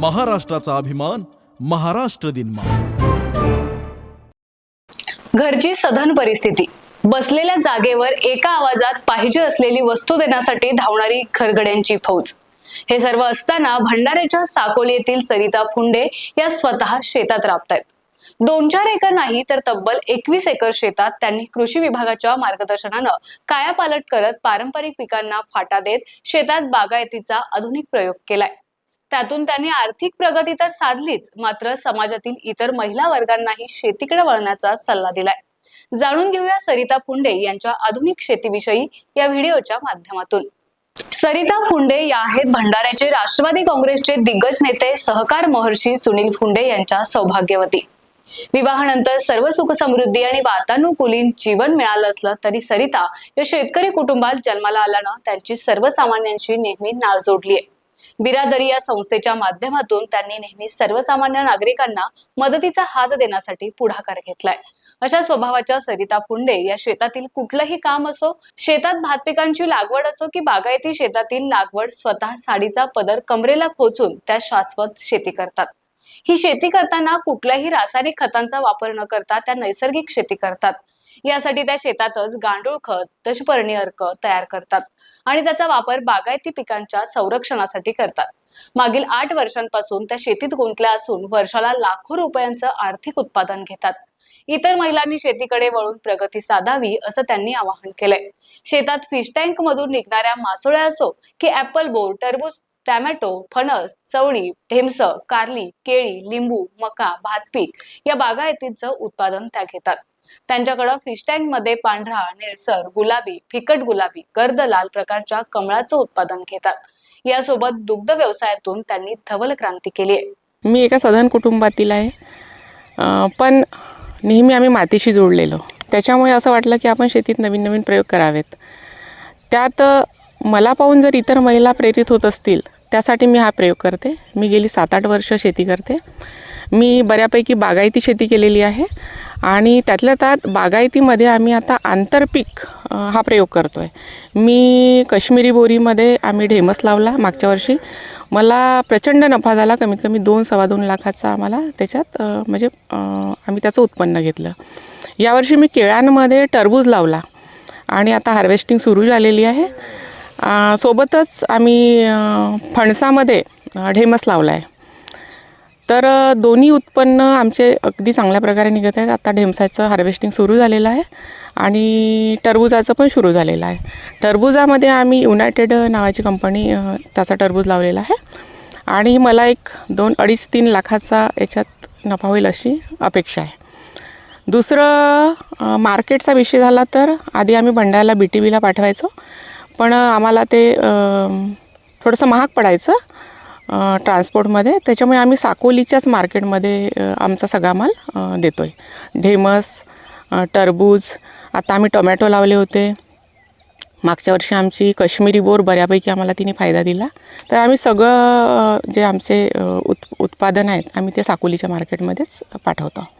महाराष्ट्राचा अभिमान महाराष्ट्र दिन घरची सधन परिस्थिती. बसलेल्या जागेवर एका आवाजात पाहिजे असलेली वस्तू देण्यासाठी धावणारी खरगड्यांची फौज. हे सर्व असताना भंडाऱ्याच्या साकोली येथील सरिता फुंडे या स्वतः शेतात राबतायत. दोन चार एकर नाही तर तब्बल एकवीस एकर शेतात त्यांनी कृषी विभागाच्या मार्गदर्शनानं कायापालट करत पारंपरिक पिकांना फाटा देत शेतात बागायतीचा आधुनिक प्रयोग केलाय. त्यातून त्यांनी आर्थिक प्रगती तर साधलीच मात्र समाजातील इतर महिला वर्गांनाही शेतीकडे वळण्याचा सल्ला दिलाय. जाणून घेऊया सरिता फुंडे यांच्या आधुनिक शेतीविषयी या व्हिडिओच्या माध्यमातून. सरिता फुंडे या आहेत भंडाऱ्याचे राष्ट्रवादी काँग्रेसचे दिग्गज नेते सहकार महर्षी सुनील फुंडे यांच्या सौभाग्यवती. विवाहानंतर सर्व सुख समृद्धी आणि वातानुकूलित जीवन मिळालं असलं तरी सरिता या शेतकरी कुटुंबात जन्माला आल्यानं त्यांची सर्वसामान्यांशी नेहमी नाळ जोडली आहे बिरादरी या संस्थेच्या माध्यमातून त्यांनी नेहमी सर्वसामान्य नागरिकांना मदतीचा हात देण्यासाठी पुढाकार घेतलाय. अशा स्वभावाच्या सरिता फुंडे या शेतातील कुठलंही काम असो शेतात भात पिकांची लागवड असो की बागायती शेतातील लागवड स्वतः साडीचा पदर कमरेला खोचून त्या शाश्वत शेती करतात. ही शेती करताना कुठल्याही रासायनिक खतांचा वापर न करता त्या नैसर्गिक शेती करतात. यासाठी त्या शेतातच गांडूळ खत दशपर्णी अर्क तयार करतात आणि त्याचा वापर बागायती पिकांच्या संरक्षणासाठी करतात. मागील आठ वर्षांपासून त्या शेतीत गुंतल्या असून वर्षाला लाखो रुपयांचं आर्थिक उत्पादन घेतात. इतर महिलांनी शेतीकडे वळून प्रगती साधावी असं त्यांनी आवाहन केलंय. शेतात फिश टँक मधून निघणाऱ्या मासोळ्या असो की ऍपल बोर टरबूज टॅमॅटो फणस चवळी ढेमस कारली केळी लिंबू मका भात पीक या बागायतीचं उत्पादन त्या घेतात. त्यांच्याकडं फिश टँकमध्ये पांढरा निळसर गुलाबी फिकट गुलाबी गर्द लाल प्रकारच्या कमळाचं उत्पादन घेतात. यासोबत दुग्ध व्यवसायातून त्यांनी धवल क्रांती केली आहे. मी एका सधन कुटुंबातील आहे. पण नेहमी आम्ही मातीशी जोडलेलो. त्याच्यामुळे असं वाटलं की आपण शेतीत नवीन नवीन प्रयोग करावेत. त्यात मला पाहून जर इतर महिला प्रेरित होत असतील त्यासाठी मी हा प्रयोग करते. मी गेली सात आठ वर्ष शेती करते. मी बऱ्यापैकी बागायती शेती केलेली आहे. आणि त्यातल्या त्यात बागायतीमध्ये आम्ही आता आंतरपीक हा प्रयोग करतो आहे मी काश्मीरी बोरीमध्ये आम्ही ढेमस लावला मागच्या वर्षी. मला प्रचंड नफा झाला कमीत कमी दोन सव्वा दोन लाखाचा आम्हाला त्याच्यात म्हणजे आम्ही त्याचं उत्पन्न घेतलं. यावर्षी मी केळ्यांमध्ये टरबूज लावला आणि आता हार्वेस्टिंग सुरू झालेली आहे. सोबतच आम्ही फणसामध्ये ढेमस लावला आहे तर दोन्ही उत्पन्न आमचे अगदी चांगल्या प्रकारे निघत आहेत. आता ढेमसाचं हार्वेस्टिंग सुरू झालेलं आहे आणि टरबुजाचं पण सुरू झालेलं आहे. टरबुजामध्ये आम्ही युनायटेड नावाची कंपनी त्याचा टरबूज लावलेला आहे. आणि मला एक दोन अडीच तीन लाखाचा याच्यात नफा होईल अशी अपेक्षा आहे. दुसरं मार्केटचा विषय झाला तर आधी आम्ही भंडाऱ्याला बी टी बीला पाठवायचो. पण आम्हाला ते थोडंसं महाग पडायचं. ट्रान्सपोर्टमध्ये त्याच्यामुळे आम्ही साकोलीच्याच मार्केटमध्ये आमचा सगळा माल देतो आहे ढेमस टरबूज आता आम्ही टोमॅटो लावले होते. मागच्या वर्षी आमची कश्मीरी बोर बऱ्यापैकी आम्हाला तिने फायदा दिला. तर आम्ही सगळं जे आमचे उत् उत्पादन आहेत आम्ही ते साकोलीच्या मार्केटमध्येच पाठवतो.